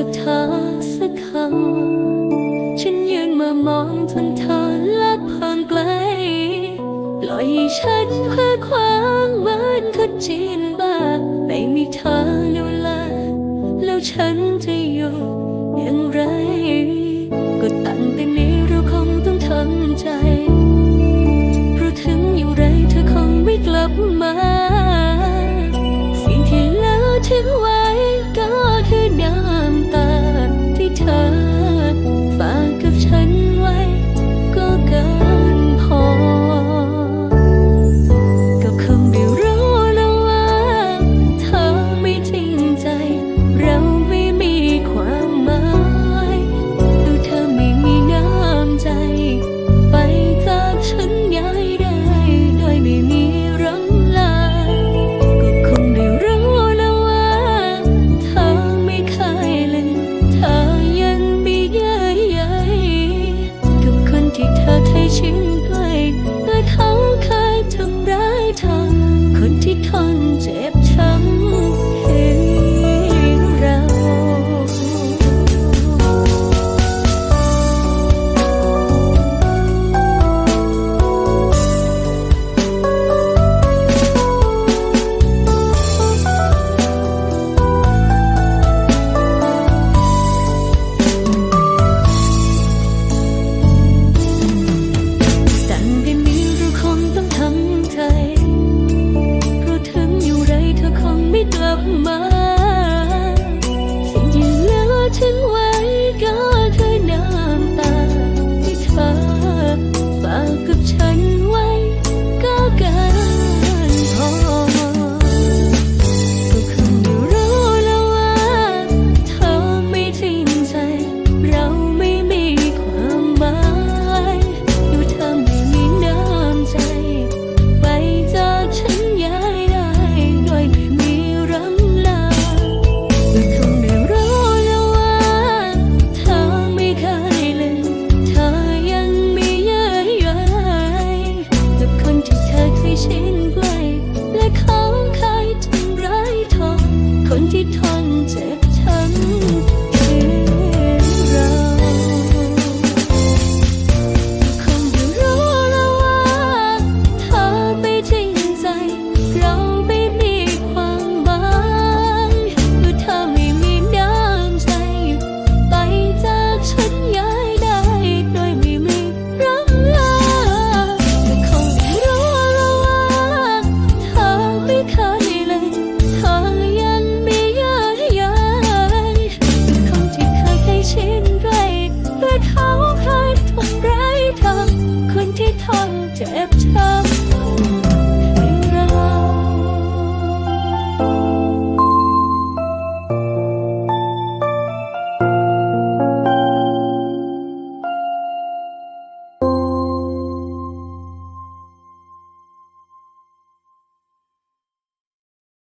จากเธอสักคำฉันยืนมามองจนเธอลักผ่านไกลปล่อยฉันเพื่อความหวานก็จีนบ้าไม่มีเธอดูแลแล้วฉันจะอยู่อย่างไร ก็ตั้งแต่นี้เราคงต้องทำใจเพราะถึงอยู่ไรเธอคงไม่กลับมา สิ่งที่แล้วทิ้งไว้